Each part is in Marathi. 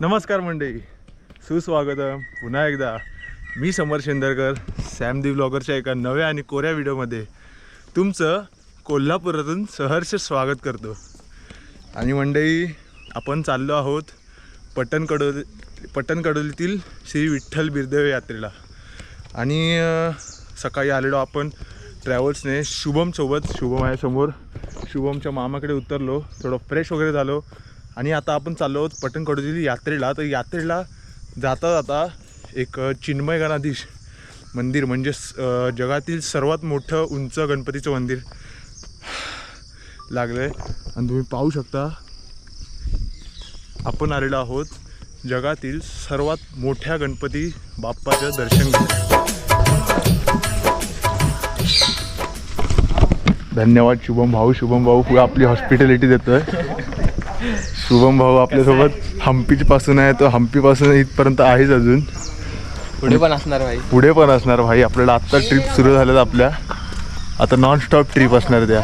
नमस्कार मंडळी. सुस्वागतम. पुन्हा एकदा. मी समर शेंदरकर सॅमदी ब्लॉगरच्या एका नव्या आणि कोऱ्या व्हिडिओमध्ये तुमचं कोल्हापुरातून सहर्ष स्वागत करतो. आणि मंडळी आपण चाललो आहोत पट्टणकडोली पट्टणकडोलीतील श्री विठ्ठल बिरदेव यात्रेला. आणि सकाळी आलेलो आपण ट्रॅव्हल्सने शुभमसोबत शुभम आहे समोर शुभमच्या मामाकडे उतरलो. थोडं फ्रेश वगैरे झालो. आणि आता आपण चाललो आहोत पट्टणकडोली यात्रेला. तर यात्रेला जाता जाता एक चिन्मय गणाधीश मंदिर म्हणजे स- जगातील सर्वात मोठं उंच गणपतीचं मंदिर लागलं आहे आणि तुम्ही पाहू शकता आपण आलेलो आहोत जगातील सर्वात मोठ्या गणपती बाप्पाचं दर्शन घेण्यासाठी. धन्यवाद शुभम भाऊ. शुभम भाऊ पुढे आपली हॉस्पिटॅलिटी देतोय. शुभम भाऊ आपल्यासोबत हम्पी पासून आहे तो हम्पी पासून इथपर्यंत आहेच अजून. पुढे पण असणार भाई. पुढे पण असणार भाई. आपल्याला आत्ता ट्रिप सुरू झाल्यात आपल्या. आता नॉन स्टॉप ट्रिप असणार त्या.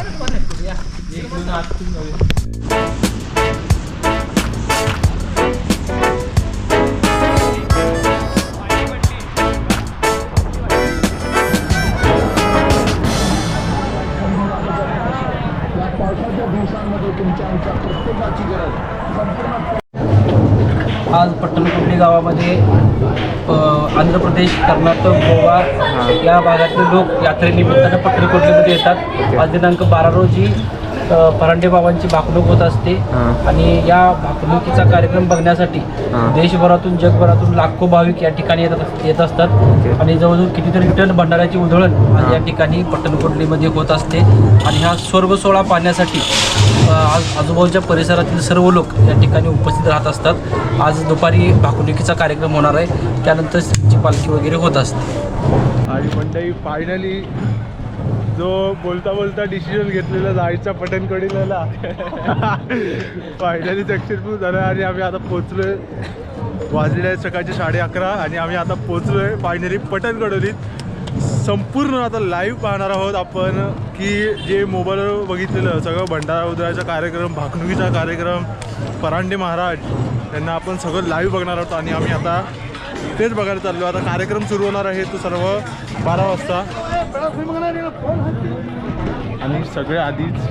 आज पट्टणकुंडी गावामध्ये आंध्र प्रदेश कर्नाटक गोवा या भागातले लोक यात्रेनिमित्तानं पट्टणकुंडलीमध्ये येतात. आज दिनांक बारा रोजी परांडे बाबांची भाकणूक होत असते. आणि या भाकणुकीचा कार्यक्रम बघण्यासाठी देशभरातून जगभरातून लाखो भाविक या ठिकाणी येतात येत असतात. आणि जवळजवळ कितीतरी टन भंडाऱ्याची उधळण आज या ठिकाणी पट्टणकुंडलीमध्ये होत असते. आणि हा स्वर्ग सोहळा पाहण्यासाठी आज आजूबाजूच्या परिसरातील सर्व लोक या ठिकाणी उपस्थित राहत असतात. आज दुपारी भाकुनिकीचा कार्यक्रम होणार आहे. त्यानंतर पालखी वगैरे होत असते. आणि मंडळी फायनली जो बोलता बोलता डिसिजन घेतलेला जायचा पटणकडीला फायनली सक्सेसफुल झालं आणि आम्ही आता पोचलोय वाजलेले आहेत सकाळचे साडे अकरा आणि आम्ही आता पोचलोय फायनली पटणकडोलीत संपूर्ण आता लाईव्ह पाहणार आहोत आपण की जे मोबाईलवर बघितलेलं सगळं भंडारा उदराचा कार्यक्रम भाकणुकीचा कार्यक्रम परांडे महाराज यांना आपण सगळं लाईव्ह बघणार आहोत आणि आम्ही आता तेच बघायला चाललो आता कार्यक्रम सुरू होणार आहे तो सर्व बारा वाजता. आणि सगळे आधीच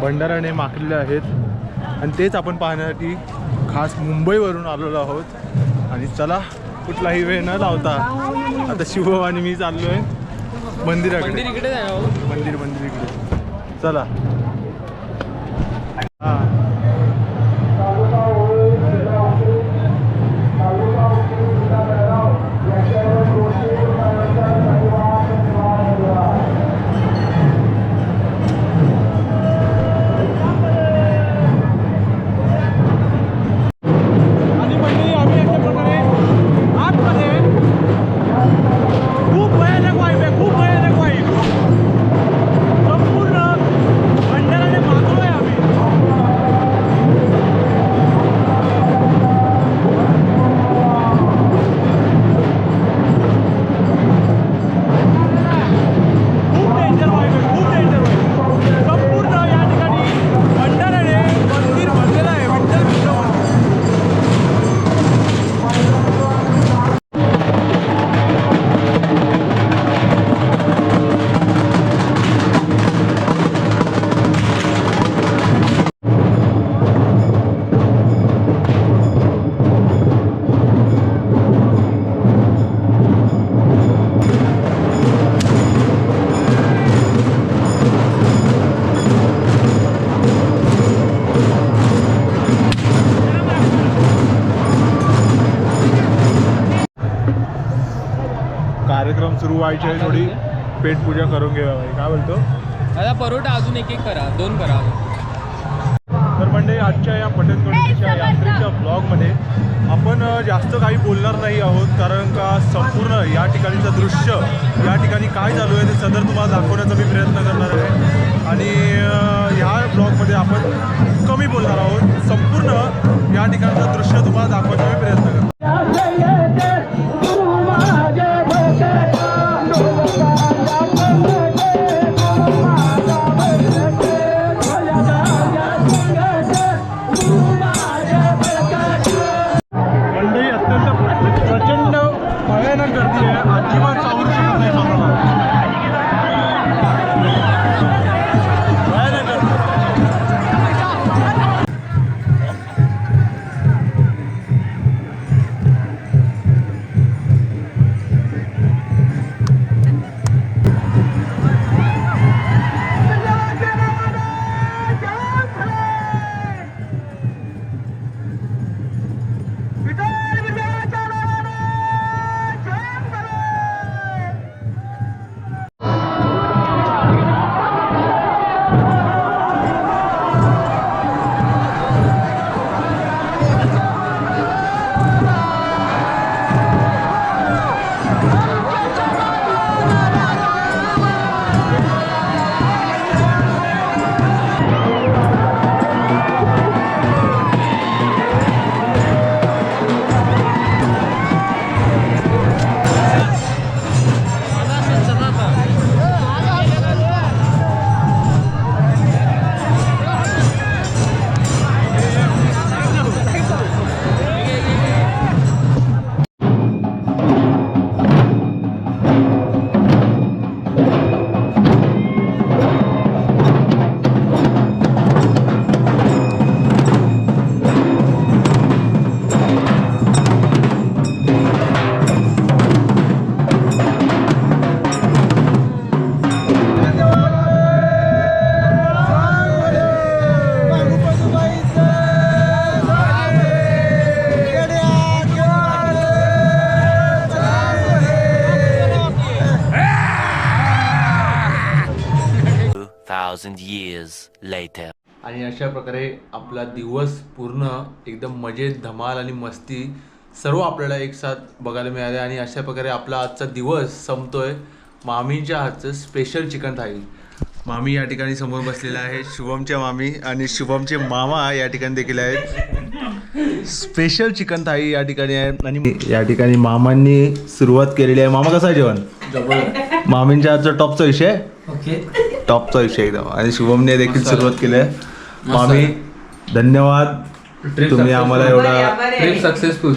भंडाराने माखलेले आहेत. आणि तेच आपण पाहण्यासाठी खास मुंबईवरून आलेलो आहोत. आणि चला कुठलाही वेळ न लावता आता शिव आणि मी चाललो आहे मंदिराकडे भाऊ. मंदिर मंदिर इकडे. चला. हां. कार्यक्रम सुरू व्हायचे आहे थोडी पेटपूजा करून घेऊया भाई. काय बोलतो? आता परोटा अजून एक एक करा. दोन करा. तर म्हणजे आजच्या या पटणकडीच्या यात्रेच्या ब्लॉगमध्ये आपण जास्त काही बोलणार नाही आहोत कारण का संपूर्ण या ठिकाणीचं दृश्य या ठिकाणी काय चालू आहे ते सदर तुम्हाला दाखवण्याचा मी प्रयत्न करणार आहे. आणि ह्या ब्लॉगमध्ये आपण कमी बोलणार आहोत. संपूर्ण या ठिकाणचं दृश्य तुम्हाला दाखवण्याचा मी प्रयत्न करणार ಏನಾಗ್ತದೆ 2,000 years later. आणि अशा प्रकारे आपला दिवस पूर्ण एकदम मजेत धमाल आणि मस्ती सर्व आपल्याला एक साथ बघायला मिळाले आणि अशा प्रकारे आपला आजचा दिवस संपतोय. मामीच्या हातचं स्पेशल चिकन थाळी. मामी या ठिकाणी समोर बसलेल्या आहेत शुभमच्या मामी आणि शुभमचे मामा या ठिकाणी देखील आहेत. स्पेशल चिकन थाळी या ठिकाणी आहे. आणि या ठिकाणी मामांनी सुरुवात केलेली आहे. मामा कसं आहे जेवण? मामींच्या हातचा टॉपचा विषय ओके. टॉपचा विषय एकदम आणि शुभमने देखील सुरुवात केली आहे. मामी धन्यवाद. तुम्ही आम्हाला एवढा ट्रिप सक्सेसफुल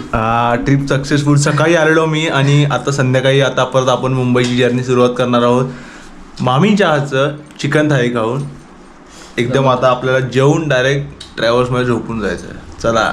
ट्रिप सक्सेसफुल सकाळी आलेलो मी आणि आता संध्याकाळी आता परत आपण मुंबईची जर्नी सुरुवात करणार आहोत. मामीच्या हातचं चिकन थाळी खाऊन. एकदम आता आपल्याला जेवून डायरेक्ट ट्रॅव्हल्समध्ये झोपून जायचं आहे चला.